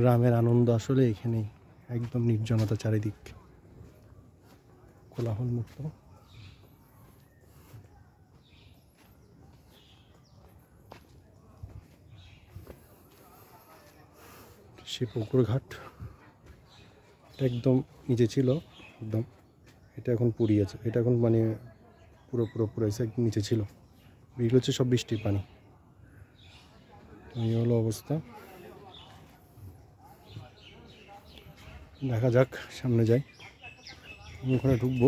গ্রামের আনন্দ আসলে এখানেই, একদম নির্জনতা চারিদিক। কোলাহল মুক্ত সে পুকুর ঘাট এটা একদম নিচে ছিল, একদম। এটা এখন পুড়িয়েছে এটা এখন মানে পুরো পুরো পুরো এসে একদম নিচে ছিল। এগুলো হচ্ছে সব বৃষ্টির পানি। এই হলো অবস্থা। দেখা যাক সামনে যাই। আমি ওখানে ঢুকবো।